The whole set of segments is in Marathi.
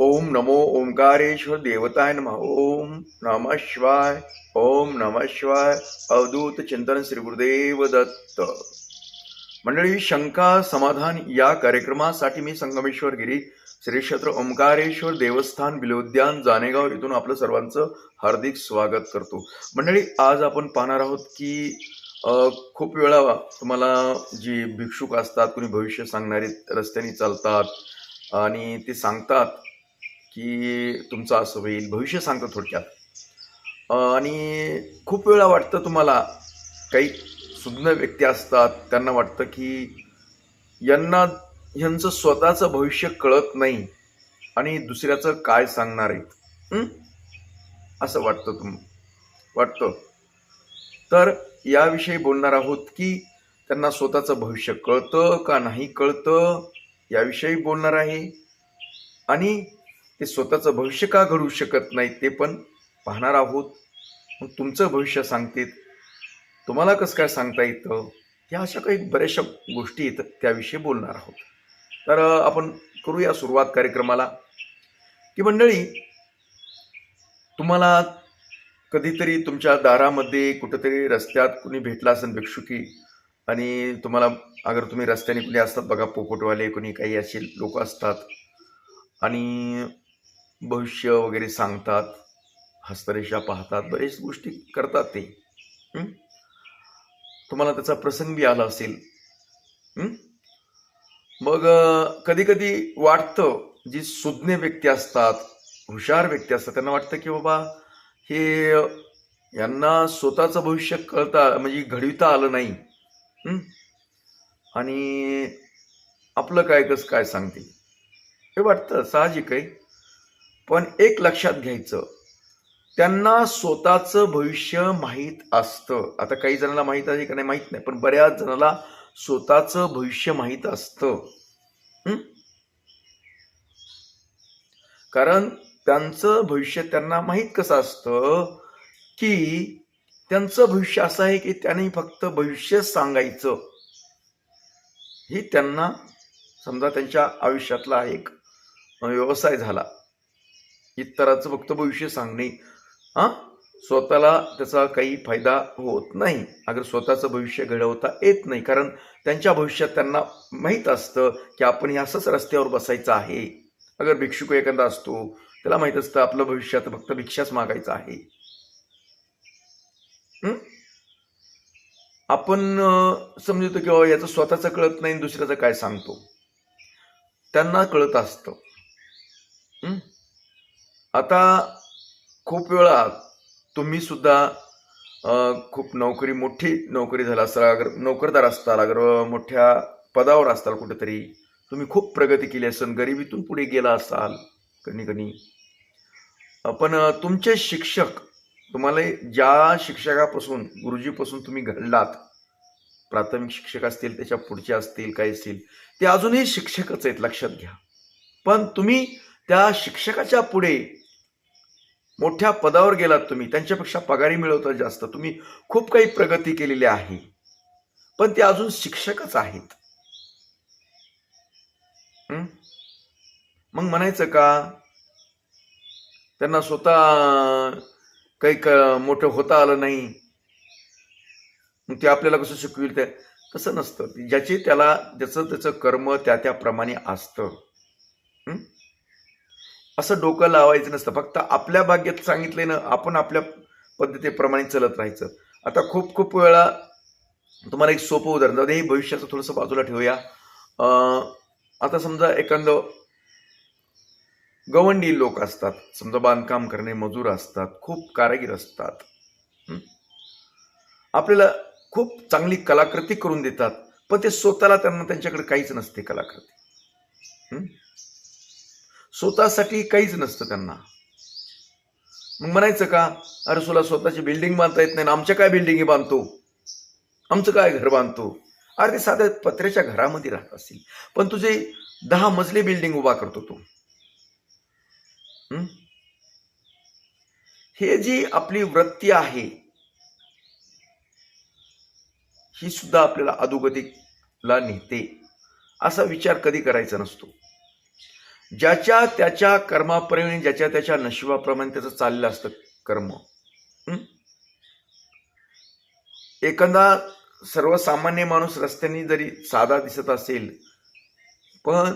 ओम नमो ओंकारेश्वर देवताय नमः। ओम नमः शिवाय। ओम नमः शिवाय। अवधूत चिंतन श्री गुरुदेव दत्त। मंडळी शंका समाधान या कार्यक्रमासाठी मी संगमेश्वर गिरी श्री क्षेत्र ओंकारेश्वर देवस्थान बिलोद्यान जानेगाव इथून आपलं सर्वांचं हार्दिक स्वागत करतो. मंडळी आज आपण पाहणार आहोत की खूप वेळा तुम्हाला जी भिक्षुक असतात कुणी भविष्य सांगणारे रस्त्याने चालतात आणि ते सांगतात की तुमचं असं होईल. भविष्य सांगतं थोडक्यात. आणि खूप वेळा वाटतं तुम्हाला काही सुज्ञ व्यक्ती असतात त्यांना वाटतं की यांना ह्यांचं स्वतःचं भविष्य कळत नाही आणि दुसऱ्याचं काय सांगणार आहेत. असं वाटतं तुम वाटतं. तर याविषयी बोलणार आहोत की त्यांना स्वतःचं भविष्य कळतं का नाही कळतं याविषयी बोलणार आहे. आणि ते स्वतःचं भविष्य का घडू शकत नाही ते पण पाहणार आहोत. मग तुमचं भविष्य सांगतील तुम्हाला कसं काय सांगता येतं? या अशा काही बऱ्याचशा गोष्टी आहेत त्याविषयी बोलणार आहोत. तर आपण करूया सुरुवात कार्यक्रमाला. की मंडळी तुम्हाला कधीतरी तुमच्या दारामध्ये कुठंतरी रस्त्यात कुणी भेटला असेल भिक्षुकी आणि तुम्हाला अगर तुम्ही रस्त्याने कुणी असतात बघा पोपटवाले कुणी काही असे लोक असतात आणि भविष्य वगैरे सांगतात हस्तरेषा पाहतात बरेच गोष्टी करतात ते. तुम्हाला त्याचा प्रसंग बी आला असेल. मग कधी कधी वाटतं जी सुज्ञ व्यक्ती असतात हुशार व्यक्ती असतात त्यांना वाटतं की बाबा हे यांना स्वतःचं भविष्य कळता म्हणजे घडविता आलं नाही. आणि आपलं काय कसं काय सांगते हे वाटतं साहजिक आहे. पण एक लक्षात घ्यायचं. त्यांना स्वतःचं भविष्य माहीत असतं. आता काही जणांना माहीत आहे का नाही माहीत नाही पण बऱ्याच जणाला स्वतःचं भविष्य माहीत असतं. कारण त्यांचं भविष्य त्यांना माहीत कसं असतं की त्यांचं भविष्य असं आहे की त्यांनी फक्त भविष्य सांगायचं. ही त्यांना समजा त्यांच्या आयुष्यातला एक व्यवसाय झाला. इतराचं फक्त भविष्य सांगणे. हा? स्वतःला त्याचा काही फायदा होत नाही. अगर स्वतःचं भविष्य घडवता येत नाही. कारण त्यांच्या भविष्यात त्यांना माहीत असतं की आपण हे असंच रस्त्यावर बसायचं आहे. अगर भिक्षुक एखादा असतो त्याला माहीत असतं आपलं भविष्यात फक्त भिक्षाच मागायचं आहे. आपण समजतो की याचं स्वतःचं कळत नाही आणि दुसऱ्याचं काय सांगतो? त्यांना कळत असतं. आता खूप वेळा तुम्ही सुद्धा खूप नोकरी मोठी नोकरी झाला असाल अगर नोकरदार असताल अगर मोठ्या पदावर असताल कुठेतरी तुम्ही खूप प्रगती केली असेल गरिबीतून पुढे गेला असाल कणी कणी पण तुमचे शिक्षक तुम्हाला ज्या शिक्षकापासून गुरुजीपासून तुम्ही घडलात प्राथमिक शिक्षक असतील त्याच्या पुढचे असतील काही असतील ते अजूनही शिक्षकच आहेत लक्षात घ्या. पण तुम्ही त्या शिक्षकाच्या पुढे मोठ्या पदावर गेलात तुम्ही. त्यांच्यापेक्षा पगारी मिळवता जास्त. तुम्ही खूप काही प्रगती केलेली आहे. पण ते अजून शिक्षकच आहेत. मग म्हणायचं का? त्यांना स्वतः काही क मोठं होता आलं नाही. मग ते आपल्याला कसं शिकविल? ते तसं नसतं. ज्याचे त्याला ज्याचं त्याचं कर्म त्या त्याप्रमाणे असतं. असं डोकं लावायचं नसतं. फक्त आपल्या भाग्यात सांगितलंय ना आपण आपल्या पद्धतीप्रमाणे चलत राहायचं. आता खूप खूप वेळा तुम्हाला एक सोपं उदाहरण जाऊ दे, हे भविष्याचं थोडंसं बाजूला ठेवूया. आता समजा एखादं गवंडी लोक असतात. समजा बांधकाम करणे मजूर असतात खूप कारागीर असतात. आपल्याला खूप चांगली कलाकृती करून देतात पण ते स्वतःला त्यांना त्यांच्याकडे काहीच नसते कलाकृती. स्वतःसाठी काहीच नसतं त्यांना. मग म्हणायचं का अरे तुला स्वतःची बिल्डिंग बांधता येत नाही ना आमच्या काय बिल्डिंग बांधतो? आमचं काय घर बांधतो? अरे ते साध्या पत्र्याच्या घरामध्ये राहत असतील. पण तुझे दहा मजली बिल्डिंग उभा करतो तू. हे जी आपली वृत्ती आहे ही सुद्धा आपल्याला अधोगतीला नेते असा विचार कधी करायचा नसतो. ज्याच्या त्याच्या कर्माप्रमाणे ज्याच्या त्याच्या नशिबाप्रमाणे त्याचं चाललं असतं कर्म. हं? एखादा सर्वसामान्य माणूस रस्त्याने जरी साधा दिसत असेल पण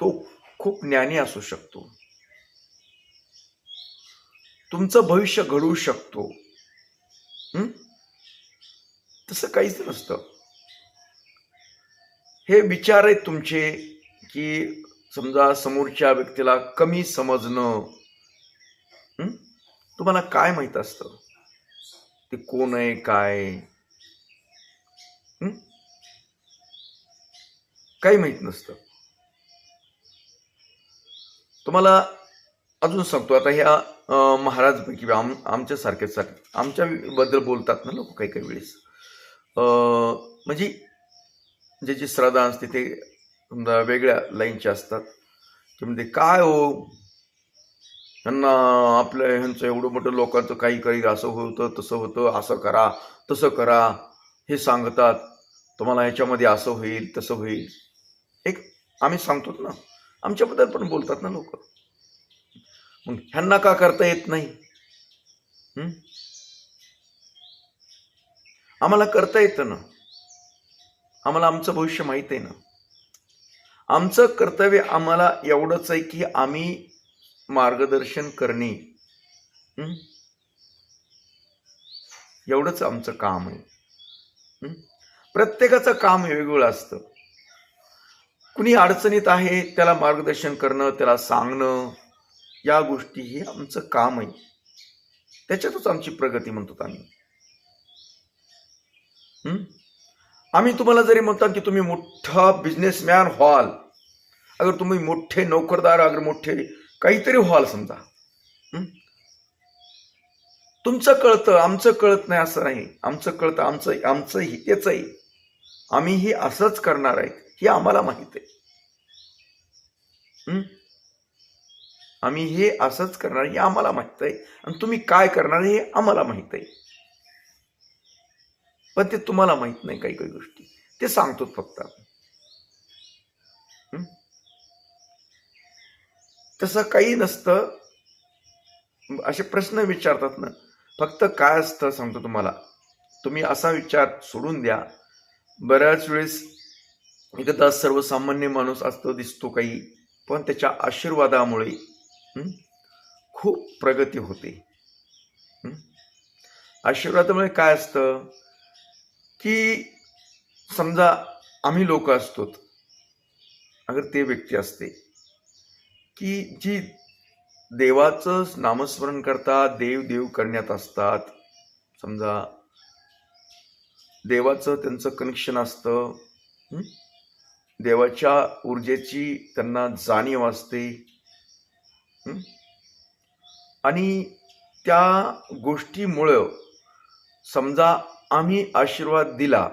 तो खूप ज्ञानी असू शकतो. तुमचं भविष्य घडवू शकतो. तसं काहीच नसतं. हे विचार आहेत तुमचे की समजा समोरच्या व्यक्तीला कमी समजणं तुम्हाला काय माहीत असतं? ते कोण आहे काय? काही माहीत नसतं. तुम्हाला अजून सांगतो आता ह्या महाराज महाराजपैकी आम आमच्यासारखेच सारखे आमच्या बद्दल बोलतात ना लोक काही काही वेळेस. अं, म्हणजे ज्याची श्रद्धा असते ते वेगळ्या लाईनचे असतात. ते म्हणते काय हो? ह्यांना आपलं ह्यांचं एवढं मोठं लोकांचं काही काही असं होतं तसं होतं असं करा तसं करा हे सांगतात. तुम्हाला ह्याच्यामध्ये असं होईल तसं होईल. एक आम्ही सांगतो ना. आमच्याबद्दल पण बोलतात ना लोक. मग ह्यांना का करता येत नाही? आम्हाला करता येतं ना. आम्हाला आमचं भविष्य माहीत आहे ना. आमचं कर्तव्य आम्हाला एवढंच आहे की आम्ही मार्गदर्शन करणे. एवढंच आमचं काम आहे. प्रत्येकाचं काम वेगवेगळं असतं. कुणी अडचणीत आहे त्याला मार्गदर्शन करणं त्याला सांगणं या गोष्टी हे आमचं काम आहे. त्याच्यातच आमची प्रगती म्हणतो आम्ही. आम्ही तुम्हाला जरी म्हणतात की तुम्ही मोठा बिझनेसमॅन व्हाल. अगर तुम्ही मोठे नोकरदार अगर मोठे काहीतरी व्हाल समजा. तुमचं कळतं आमचं कळत नाही असं नाही. आमचं कळतं आमचं आमचं हितेच आहे. आम्ही हे असंच करणार आहे हे आम्हाला माहीत आहे. आम्ही हे असंच करणार हे आम्हाला माहीत आहे. आणि तुम्ही काय करणार हे आम्हाला माहीत आहे. पण ते तुम्हाला माहीत नाही काही काही गोष्टी. ते सांगतो फक्त आपण. तसं काही नसतं. असे प्रश्न विचारतात ना. फक्त काय असतं सांगतो तुम्हाला. तुम्ही असा विचार सोडून द्या. बऱ्याच वेळेस एकदा सर्वसामान्य माणूस असतो दिसतो काही. पण त्याच्या आशीर्वादामुळे खूप प्रगती होते. आशीर्वादामुळे काय असतं? की समजा आम्ही लोक असतो अगर ते व्यक्ती असते की जी देवाचं नामस्मरण करतात देव देव करण्यात असतात समजा देवाचं त्यांचं कनेक्शन असतं देवाच्या ऊर्जेची त्यांना जाणीव असते आणि त्या गोष्टीमुळं समजा आम्ही आशीर्वाद दिला.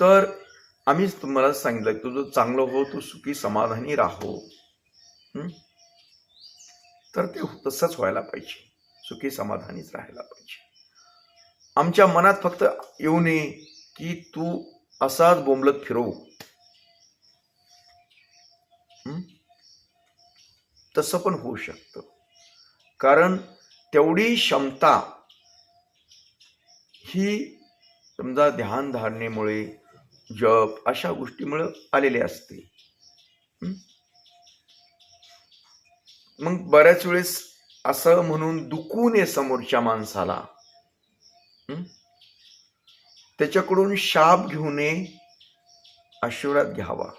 तर आम्हीच तुम्हाला सांगितलं की तुझं चांगलं हो तू सुखी समाधानी राहो. तर ते तसंच व्हायला पाहिजे. सुखी समाधानीच राहायला पाहिजे. आमच्या मनात फक्त येऊ नये की तू असाच बोंबलत फिरव. तसं पण होऊ शकतं. कारण तेवढी क्षमता ही समजा ध्यानधारणेमुळे जप अशा गोष्टीमुळे आलेली असते. मग बऱ्याच वेळेस असं म्हणून दुखू नये समोरच्या माणसाला. त्याच्याकडून शाप घेऊ नये आशीर्वाद घ्यावा.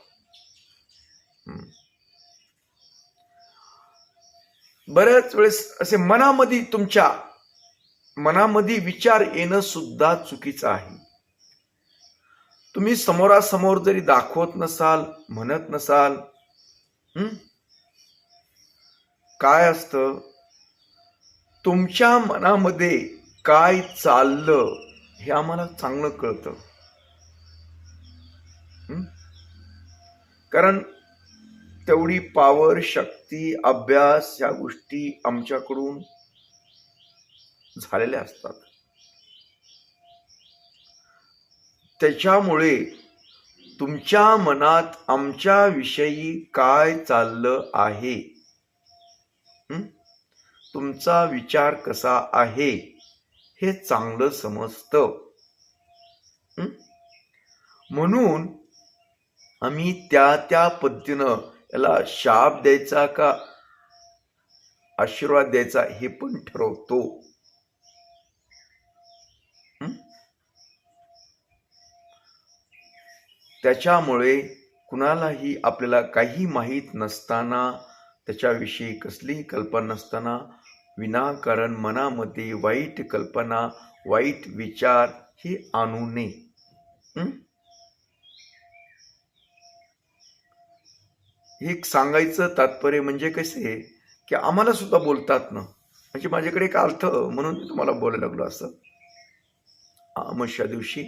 बऱ्याच वेळेस असे मनामध्ये तुमच्या मनामध्ये विचार येणं सुद्धा चुकीचं आहे. तुम्ही समोरासमोर जरी दाखवत नसाल म्हणत नसाल काय असतं? तुमच्या मनामध्ये काय चाललं हे आम्हाला चांगलं कळतं. कारण तेवढी पावर शक्ती अभ्यास या गोष्टी आमच्याकडून झालेल्या असतात. त्याच्यामुळे तुमच्या मनात आमच्या विषयी काय चाललं आहे? तुमचा विचार कसा आहे? हे चांगलं समजतं. म्हणून आम्ही त्या त्या पद्धतीनं याला शाप द्यायचा का? आशीर्वाद द्यायचा हे पण ठरवतो. त्याच्यामुळे कुणालाही आपल्याला काही माहीत नसताना त्याच्याविषयी कसलीही कल्पना नसताना विनाकारण मनामध्ये वाईट कल्पना वाईट विचार हे आणू नये. हे सांगायचं तात्पर्य म्हणजे कसे की आम्हाला सुद्धा बोलतात ना. म्हणजे माझ्याकडे एक अर्थ म्हणून मी तुम्हाला बोलायला लागलो असं. अमावस्या दिवशी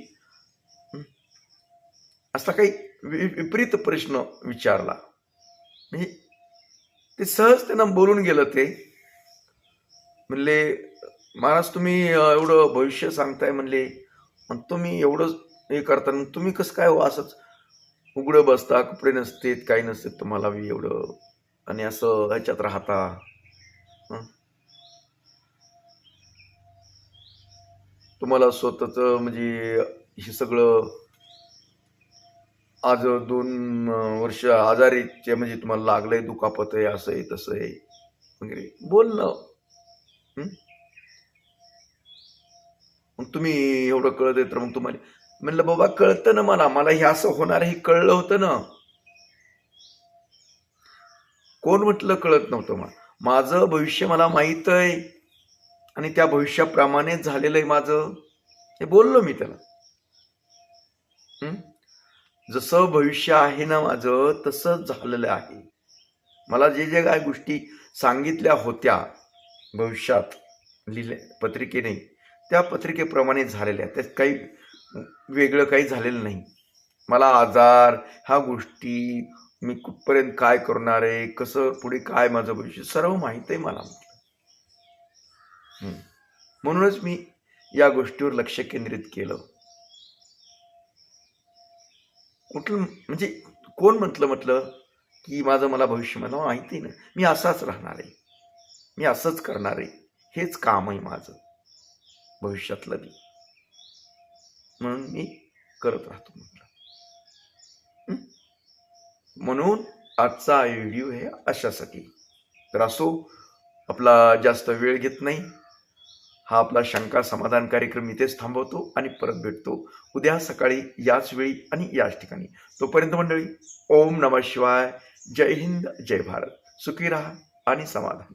असा काही विपरीत प्रश्न विचारला. म्हणजे ते सहज त्यांना बोलून गेलं ते. म्हणले महाराज तुम्ही एवढं भविष्य सांगताय म्हणले आणि तुम्ही एवढं हे करता मग तुम्ही कसं काय हो असंच उघडं बसता कपडे नसतेत काही नसते तुम्हाला बी एवढं. आणि असं ह्याच्यात राहता. तुम्हाला स्वतःच म्हणजे हे सगळं आज दोन वर्ष आजारीचे म्हणजे तुम्हाला लागलंय दुखापत आहे असं आहे तसं आहे वगैरे बोलणं मग तुम्ही एवढं कळत आहे तर मग तुम्हाला म्हणलं बाबा कळतं ना मला. मला हे असं होणार हे कळलं होतं ना. कोण म्हटलं कळत नव्हतं मला. माझं भविष्य मला माहीत आहे. आणि त्या भविष्याप्रमाणेच झालेलं आहे माझं. हे बोललो मी त्याला. जसं भविष्य आहे ना माझं तसंच झालेलं आहे. मला जे जे काय गोष्टी सांगितल्या होत्या भविष्यात लिहिले पत्रिकेने त्या पत्रिकेप्रमाणे झालेल्या त्यात काही वेगळं काही झालेलं नाही. मला आजार ह्या गोष्टी मी कुठपर्यंत काय करणार आहे कसं पुढे काय माझं भविष्य सर्व माहीत आहे मला. म्हणूनच मी या गोष्टीवर लक्ष केंद्रित केलं. कुठलं म्हणजे कोण म्हटलं म्हटलं की माझं मला भविष्य मला माहिती ना मी असाच राहणार आहे. मी असंच करणार आहे. हेच काम आहे माझं. भविष्यातलं बी. म्हणून मी करत राहतो म्हटलं. म्हणून आजचा व्हिडिओ हे अशासाठी. तर असो आपला जास्त वेळ घेत नाही. हा आपला शंका समाधान कार्यक्रम इथेच थांबवतो आणि परत भेटतो. उद्या सकाळी याच वेळी आणि याच ठिकाणी. तोपर्यंत मंडळी ओम नमः शिवाय. जय हिंद जय भारत. सुखी राहा आणि समाधान.